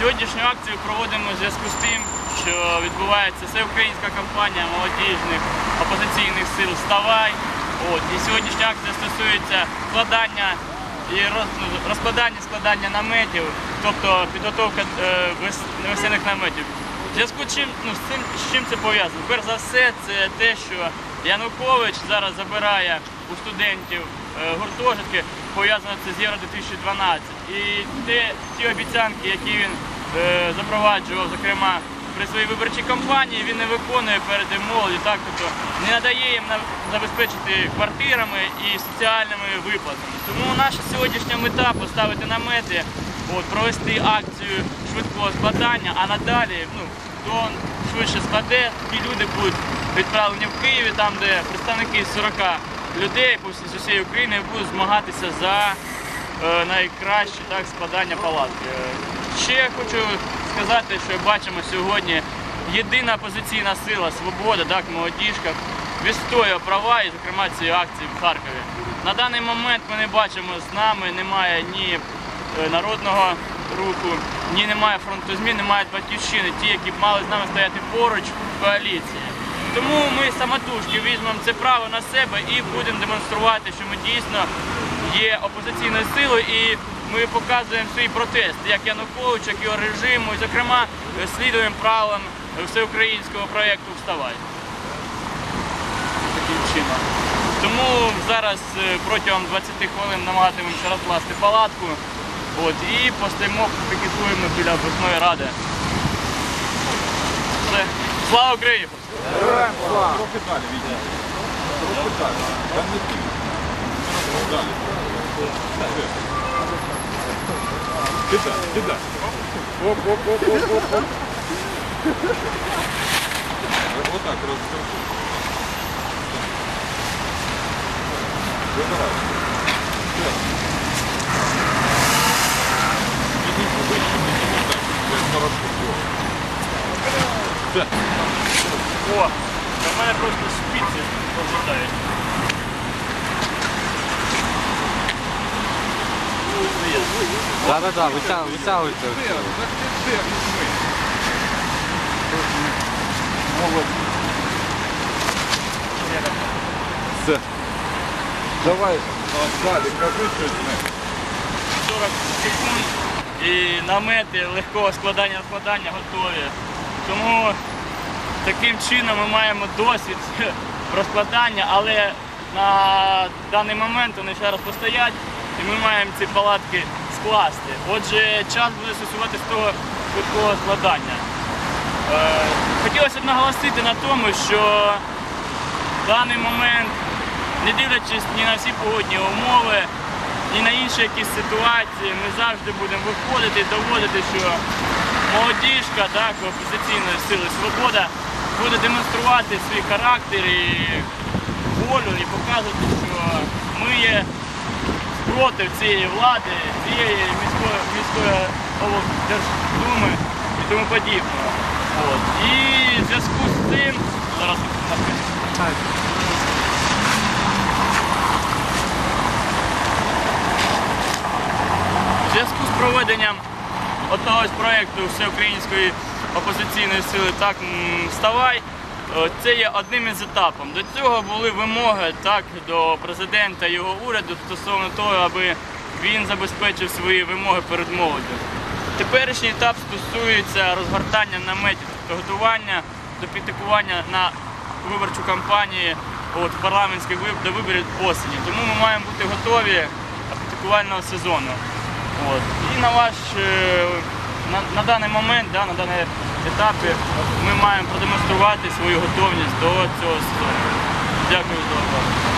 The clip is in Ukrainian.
Сьогоднішню акцію проводимо в зв'язку з тим, що відбувається всеукраїнська кампанія молодіжних опозиційних сил Вставай. От, і сьогоднішня акція стосується складання і роз- розкладання складання наметів, тобто підготовка е, весняних наметів. В зв'язку чим, ну, з цим, з чим це пов'язано? Перш за все, це те, що Янукович зараз забирає у студентів е, гуртожитки, пов'язано це з Євро 2012. І те, ті обіцянки, які він е, запроваджував, зокрема при своїй виборчій кампанії, він не виконує перед молоді, так тобто не надає їм забезпечити квартирами і соціальними виплатами. Тому наша сьогоднішня мета поставити намети, от, провести акцію швидкого складання, а надалі, ну, хто швидше складе, ті люди будуть відправлені в Києві, там, де представники з 40 людей з усієї України будуть змагатися за е, найкраще так, складання палатки. Е, Ще хочу сказати, що бачимо сьогодні єдина опозиційна сила Свобода, так, молодіжка, відстоює права і, зокрема, цієї акції в Харкові. На даний момент ми не бачимо з нами, немає ні е, народного руху, ні немає фронту змін, немає батьківщини, ті, які б мали з нами стояти поруч в коаліції. Тому ми самотужки візьмемо це право на себе і будемо демонструвати, що ми дійсно є опозиційною силою і ми показуємо свій протест як Януковича, як його режиму, і, зокрема, слідуємо правилам всеукраїнського проєкту Вставай. Таким чином. Тому зараз е, протягом 20 хвилин намагатимемося розкласти палатку от, і постоїмо, пікетуємо біля обласної ради. Все. Слава Україні! Трохи далі відійди. Трохи далі. Там не ти. Далі. Кидай, кидай. Оп, оп, оп, оп, оп, оп. Отак розкрути. Вибирай. Все. Підійди вище, підійди так. Це хорошо. Все. О, у мене просто спиці повертають. Так, так, так, витягуйте. Все. Давай, далі, кажи щось. не. 40 секунд і намети легкого складання складання готові. Тому таким чином ми маємо досвід розкладання, але на даний момент вони ще раз постоять і ми маємо ці палатки скласти. Отже, час буде стосуватися того швидкого складання. Е, Хотілося б наголосити на тому, що в даний момент, не дивлячись ні на всі погодні умови, ні на інші якісь ситуації, ми завжди будемо виходити і доводити, що молодіжка так, опозиційної сили Свобода буде демонструвати свій характер і волю і показувати, що ми є проти цієї влади, цієї міської, міської облдерждуми і тому подібного. От. І в зв'язку з цим зараз В зв'язку з проведенням одного з проєкту Всеукраїнської опозиційної сили так вставай. е, Це є одним із етапів. До цього були вимоги так до президента і його уряду стосовно того, аби він забезпечив свої вимоги перед молоддю. Теперішній етап стосується розгортання наметів, готування до підтикування на виборчу кампанію от, парламентських виб- до виборів осені. Тому ми маємо бути готові до підтикувального сезону. От. І на ваш е, на, на даний момент, да, на даний етапі ми маємо продемонструвати свою готовність до цього сезону. Дякую за увагу.